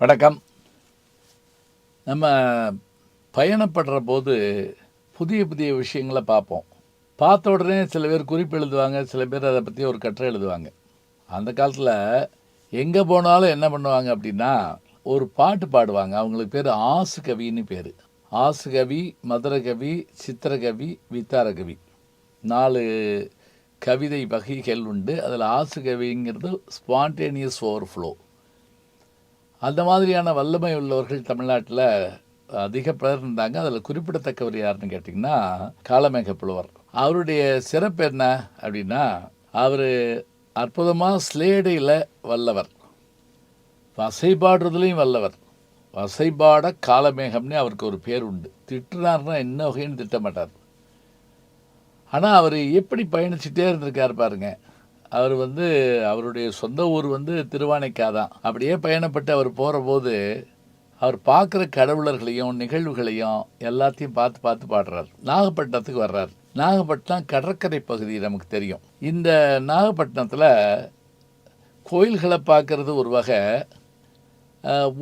வணக்கம். நம்ம பயணப்படுற போது புதிய புதிய விஷயங்களை பார்ப்போம். பார்த்த உடனே சில பேர் குறிப்பு எழுதுவாங்க சில பேர் அதை பற்றி ஒரு கட்டுரை எழுதுவாங்க. அந்த காலத்தில் எங்கே போனாலும் என்ன பண்ணுவாங்க அப்படின்னா ஒரு பாட்டு பாடுவாங்க. அவங்களுக்கு பேர் ஆசு கவின்னு பேர். ஆசு கவி மதுரகவி சித்திரகவி வித்தாரகவி. நாலு கவிதை வகைகள் உண்டு. அதில் ஆசு கவிங்கிறது ஸ்பான்டேனியஸ் ஓவர் ஃப்ளோ அந்த மாதிரியான வல்லமை உள்ளவர்கள் தமிழ்நாட்டில் அதிக பேர் இருந்தாங்க. அதில் குறிப்பிடத்தக்கவர் யாருன்னு கேட்டிங்கன்னா காலமேக புலவர். அவருடைய சிறப்பு என்ன அப்படின்னா அவர் அற்புதமாக ஸ்லேடையில் வல்லவர். வசைபாடுறதுலையும் வல்லவர். வசைபாட காலமேகம்னு அவருக்கு ஒரு பேர் உண்டு. திட்டுனார்னா என்ன வகைன்னு திட்ட மாட்டார் ஆனால் அவர் எப்படி பயணிச்சுட்டே இருந்திருக்கார் பாருங்க. அவர் வந்து அவருடைய சொந்த ஊர் வந்து திருவானைக்கா தான் அப்படியே பயணப்பட்டு அவர் போகிற போது அவர் பார்க்குற கடவுளர்களையும் நிகழ்வுகளையும் எல்லாத்தையும் பார்த்து பார்த்து பாடுறார். நாகப்பட்டினத்துக்கு வர்றார். நாகப்பட்டினம் கடற்கரை பகுதி நமக்கு தெரியும். இந்த நாகப்பட்டினத்தில் கோயில்களை பார்க்குறது ஒரு வகை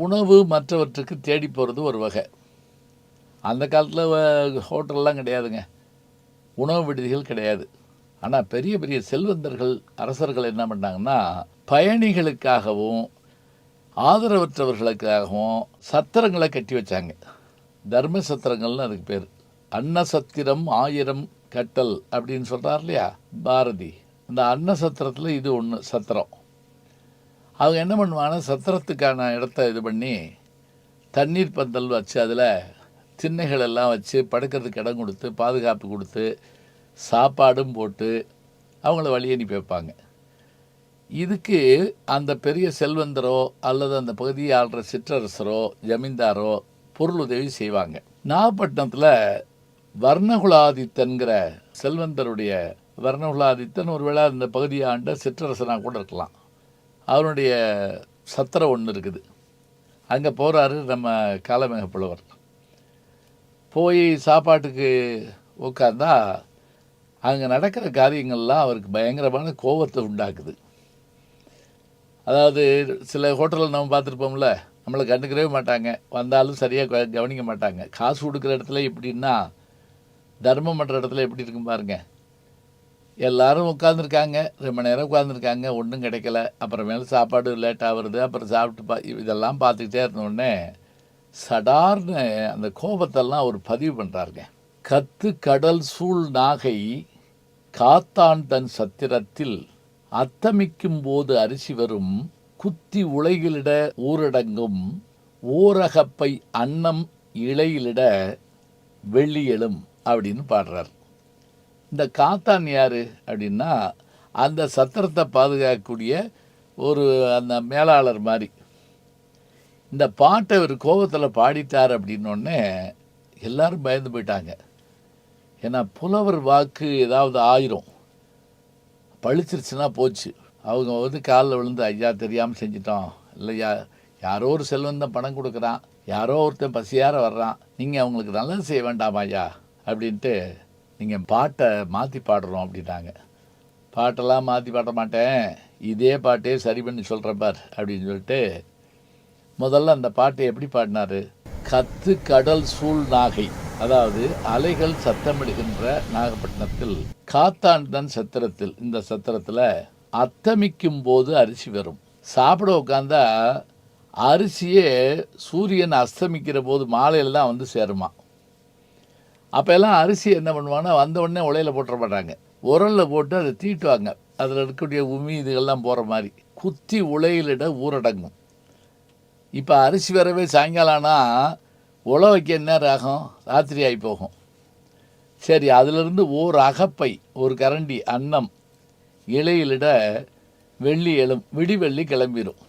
உணவு மற்றவற்றுக்கு தேடி போகிறது ஒரு வகை. அந்த காலத்தில் ஹோட்டல்லாம் கிடையாதுங்க. உணவு விடுதிகள் கிடையாது. ஆனால் பெரிய பெரிய செல்வந்தர்கள் அரசர்கள் என்ன பண்ணாங்கன்னா பயணிகளுக்காகவும் ஆதரவற்றவர்களுக்காகவும் சத்திரங்களை கட்டி வச்சாங்க. தர்ம சத்திரங்கள்னு அதுக்கு பேர். அன்னசத்திரம் ஆயிரம் கட்டல் அப்படின்னு சொல்கிறார் இல்லையா? பாரதி. இந்த அன்ன சத்திரத்தில் இது ஒன்று சத்திரம். அவங்க என்ன பண்ணுவாங்கன்னா சத்திரத்துக்கான இடத்த இது பண்ணி தண்ணீர் பந்தல் வச்சு அதில் திண்ணைகள் எல்லாம் வச்சு படுக்கிறதுக்கு இடம் கொடுத்து பாதுகாப்பு கொடுத்து சாப்பாடும் போட்டு அவங்கள வழி அனுப்பி வைப்பாங்க. இதுக்கு அந்த பெரிய செல்வந்தரோ அல்லது அந்த பகுதியை ஆள்ற சிற்றரசரோ ஜமீன்தாரோ பொருள் உதவி செய்வாங்க. நாகப்பட்டினத்தில் வர்ணகுலாதித்தன்கிற செல்வந்தருடைய வர்ணகுலாதித்தன் ஒருவேளை அந்த பகுதியை ஆண்ட சிற்றரசனாக கூட இருக்கலாம். அவருடைய சத்திரம் ஒன்று இருக்குது. அங்கே போகிறாரு நம்ம காலமேக புலவர் போய் சாப்பாட்டுக்கு உட்காந்தா அங்கே நடக்கிற காரியங்கள்லாம் அவருக்கு பயங்கரமான கோபத்தை உண்டாக்குது. அதாவது சில ஹோட்டலில் நம்ம பார்த்துருப்போம்ல நம்மளை கண்டுக்கவே மாட்டாங்க. வந்தாலும் சரியாக கவனிக்க மாட்டாங்க. காசு கொடுக்குற இடத்துல எப்படின்னா தர்மம் பண்ணுற இடத்துல எப்படி இருக்கும் பாருங்க. எல்லாரும் உட்காந்துருக்காங்க ரொம்ப நேரம் உட்காந்துருக்காங்க ஒன்றும் கிடைக்கல. அப்புறமேல சாப்பாடு லேட்டாக வருது அப்புறம் சாப்பிட்டு பா இதெல்லாம் பார்த்துக்கிட்டே இருந்தோடனே சடார்னு அந்த கோபத்தெல்லாம் அவர் பதிவு பண்ணுறாருங்க கத்து கடல் சூழ் நாகை காத்தான் தன் சத்திரத்தில் அத்தமிக்கும் போது அரிசி வரும் குத்தி உலகிலிட ஊரடங்கும் ஓரகப்பை அன்னம் இலையிலிட வெள்ளியெழும் அப்படின்னு பாடுறார். இந்த காத்தான் யார் அப்படின்னா அந்த சத்திரத்தை பாதுகாக்கக்கூடிய ஒரு அந்த மேலாளர் மாதிரி. இந்த பாட்டை ஒரு கோபத்தில் பாடிட்டார் அப்படின்னோடனே எல்லாரும் பயந்து போயிட்டாங்க. ஏன்னா புலவர் வாக்கு ஏதாவது ஆயிரும். பழிச்சிருச்சுன்னா போச்சு. அவங்க வந்து காலில் விழுந்து ஐயா தெரியாமல் செஞ்சிட்டோம். இல்லையா யாரோ ஒரு செல்வந்தான் பணம் கொடுக்குறான். யாரோ ஒருத்தன் பசியார வர்றான். நீங்கள் அவங்களுக்கு நல்லது செய்ய வேண்டாமா ஐயா? அப்படின்ட்டு நீங்கள் பாட்டை மாற்றி பாடுறோம் அப்படின்னாங்க. பாட்டெல்லாம் மாற்றி பாட மாட்டேன். இதே பாட்டே சரி பண்ணி சொல்கிறேன் பார் அப்படின்னு சொல்லிட்டு முதல்ல அந்த பாட்டை எப்படி பாடினாரு? கத்து கடல் சூழ் நாகை. அதாவது அலைகள் சத்தமிடுகின்ற நாகப்பட்டினத்தில் காத்தாண்டன் சத்திரத்தில் இந்த சத்திரத்தில் அத்தமிக்கும் போது அரிசி வரும். சாப்பிட உட்காந்தா அரிசியே சூரியன் அஸ்தமிக்கிற போது மாலையில் தான் வந்து சேருமா. அப்போ எல்லாம் அரிசி என்ன பண்ணுவாங்கன்னா வந்த உடனே போட்டுற மாட்டாங்க. உரலில் போட்டு அதை தீட்டுவாங்க. அதில் இருக்கக்கூடிய உமி இதுகள்லாம் போகிற மாதிரி. குத்தி உலையிலிட ஊரடங்கும். இப்போ அரிசி வரவே சாயங்காலம் ஆனால் உழ வைக்க என்ன ஆகும் ராத்திரி ஆகி போகும். சரி அதிலிருந்து ஓர் அகப்பை ஒரு கரண்டி அன்னம் இலையிலிட வெள்ளி எழும் விடிவெள்ளி கிளம்பிடும்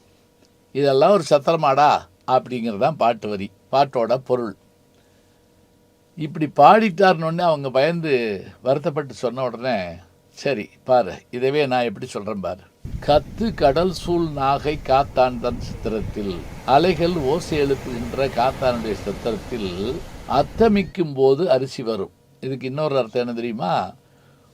இதெல்லாம் ஒரு சத்திரமாடா? அப்படிங்கிறது தான் பாட்டு வரி பாட்டோட பொருள். இப்படி பாடிட்டாருன்னொடனே அவங்க பயந்து வருத்தப்பட்டு சொன்ன உடனே சரி பாரு இதவே நான் எப்படி சொல்கிறேன் பாரு. கத்து கடல் சூழ் நாகை காத்தான் தன் சித்திரத்தில். அலைகள் ஓசை எழுப்புகின்ற காத்தானுடைய சித்திரத்தில் அத்தமிக்கும் போது அரிசி வரும். இதுக்கு இன்னொரு அர்த்தம் என்ன தெரியுமா?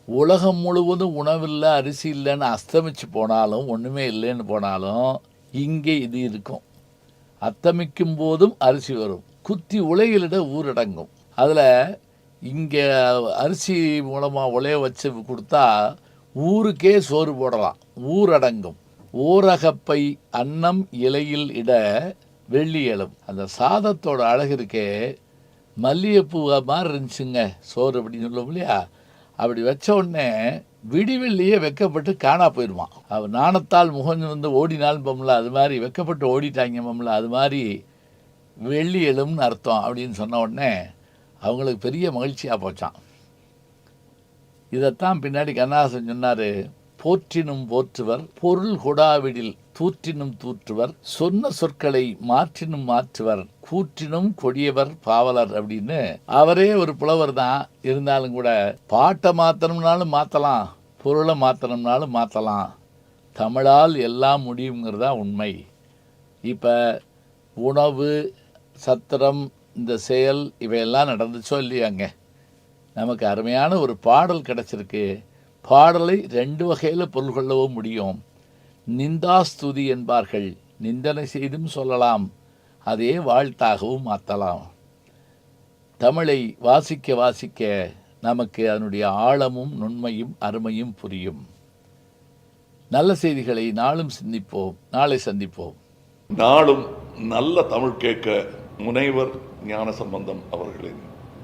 உலகம் முழுவதும் உணவில்லை அரிசி இல்லைன்னு அஸ்தமிச்சு போனாலும் ஒன்றுமே இல்லைன்னு போனாலும் இங்கே இது இருக்கும். அத்தமிக்கும் போதும் அரிசி வரும். குத்தி உலகிலிட ஊரடங்கும். அதில் இங்கே அரிசி மூலமாக உலைய வச்சு கொடுத்தா ஊருக்கே சோறு போடலாம். ஊரடங்கும். ஊரகப்பை அன்னம் இலையில் இட வெள்ளி எழும். அந்த சாதத்தோட அழகு இருக்கே. மல்லிகைப்பூ மாதிரி இருந்துச்சுங்க சோறு அப்படின்னு சொல்லுவோம் இல்லையா? அப்படி வச்ச உடனே விடிவெள்ளியே வெக்கப்பட்டு காணா போயிடுவான். அவன் நாணத்தால் முகஞ்சு வந்து ஓடினாலும் பம்ல அது மாதிரி வெக்கப்பட்டு ஓடிட்டாங்க பம்ல அது மாதிரி வெள்ளி எழும்னு அர்த்தம் அப்படின்னு சொன்ன உடனே அவங்களுக்கு பெரிய மகிழ்ச்சியாக போச்சான் இதைத்தான் பின்னாடி கண்ணாசன் சொன்னார் போற்றினும் போற்றுவர் பொருள் கொடாவிடில் தூற்றினும் தூற்றுவர் சொன்ன சொற்களை மாற்றினும் மாற்றுவர் கூற்றினும் கொடியவர் பாவலர் அப்படின்னு அவரே ஒரு புலவர் தான். இருந்தாலும் கூட பாட்டை மாற்றணும்னாலும் மாற்றலாம் பொருளை மாற்றணும்னாலும் மாற்றலாம் தமிழால் எல்லாம் முடியுங்கிறதா உண்மை. இப்போ உணவு சத்திரம் இந்த செயல் இவையெல்லாம் நடந்துச்சோ இல்லையாங்க நமக்கு அருமையான ஒரு பாடல் கிடச்சிருக்கு. பாடலை ரெண்டு வகையில் பொருள் கொள்ளவும் முடியும். நிந்தாஸ்துதி என்பார்கள். நிந்தனை செய்தும் சொல்லலாம். அதே வாழ்த்தாகவும் மாற்றலாம் தமிழை வாசிக்க வாசிக்க நமக்கு அதனுடைய ஆழமும் நுண்மையும் அருமையும் புரியும். நல்ல செய்திகளை நாளும் சிந்திப்போம். நாளை சந்திப்போம். நாளும் நல்ல தமிழ் கேட்க முனைவர் ஞான சம்பந்தம் அவர்களின்